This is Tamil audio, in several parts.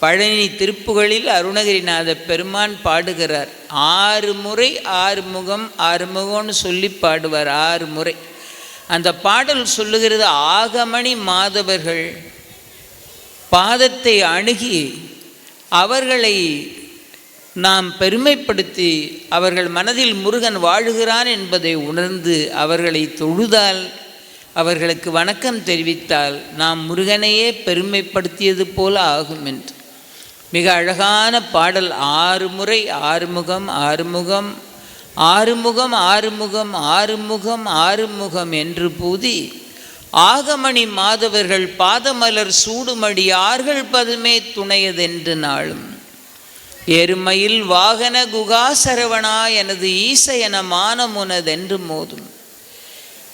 பழனி திருப்புகளில் அருணகிரிநாத பெருமான் பாடுகிறார். ஆறு முறை ஆறு முகம் ஆறு முகம்னு சொல்லி பாடுவார் ஆறு முறை. அந்த பாடல் சொல்லுகிறது ஆகமணி மாதவர்கள் பாதத்தை அணுகி அவர்களை நாம் பெருமைப்படுத்தி அவர்கள் மனதில் முருகன் வாழுகிறான் என்பதை உணர்ந்து அவர்களை தொழுதால் அவர்களுக்கு வணக்கம் தெரிவித்தால் நாம் முருகனையே பெருமைப்படுத்தியது போல ஆகும் என்று. மிக அழகான பாடல். ஆறு முறை ஆறுமுகம் ஆறுமுகம். ஆறுமுகம் ஆறுமுகம் ஆறுமுகம் ஆறுமுகம் என்று பூதி. ஆகமணி மாதவர்கள் பாதமலர் சூடுமடி ஆர்கள் பதுமே துணையதென்று நாளும். எருமையில் வாகன குகாசரவனா எனது ஈச என மானமுனதென்று மோதும்.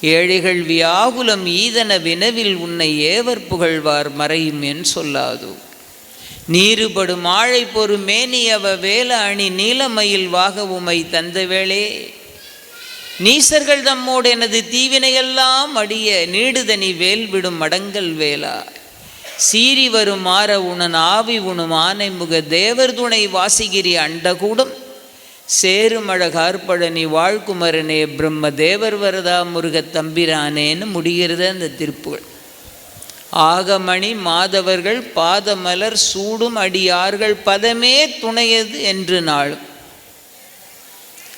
ஏழைகள் வியாகுலம் ஈதன வினவில் உன்னை ஏவர் புகழ்வார் மறையும் என் சொல்லாதோ. நீருபடும் ஆழை பொறு மேனியவ வேல அணி நீலமயில் வாக உமை தந்தவேளே. நீசர்கள் தம்மோடு எனது தீவினையெல்லாம் அடிய நீடுதனி வேல்விடும் மடங்கல் வேலா சீறி வரும் மாற உணன் ஆவி உணும் ஆனை முக தேவர் துணை வாசிகிரி அண்டகூடம். சேருமழகார்பழனி வாழ்குமரனே பிரம்ம தேவர் வரதா முருகத் தம்பிரானேன்னு முடிகிறது அந்த திருப்புகள். ஆகமணி மாதவர்கள் பாதமலர் சூடும் அடியார்கள் பதமே துணையது என்று நாளும்.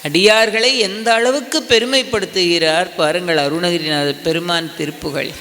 அடியார்களை எந்த அளவுக்கு பெருமைப்படுத்துகிறார் பாருங்கள் அருணகிரிநாத பெருமான் திருப்புகள்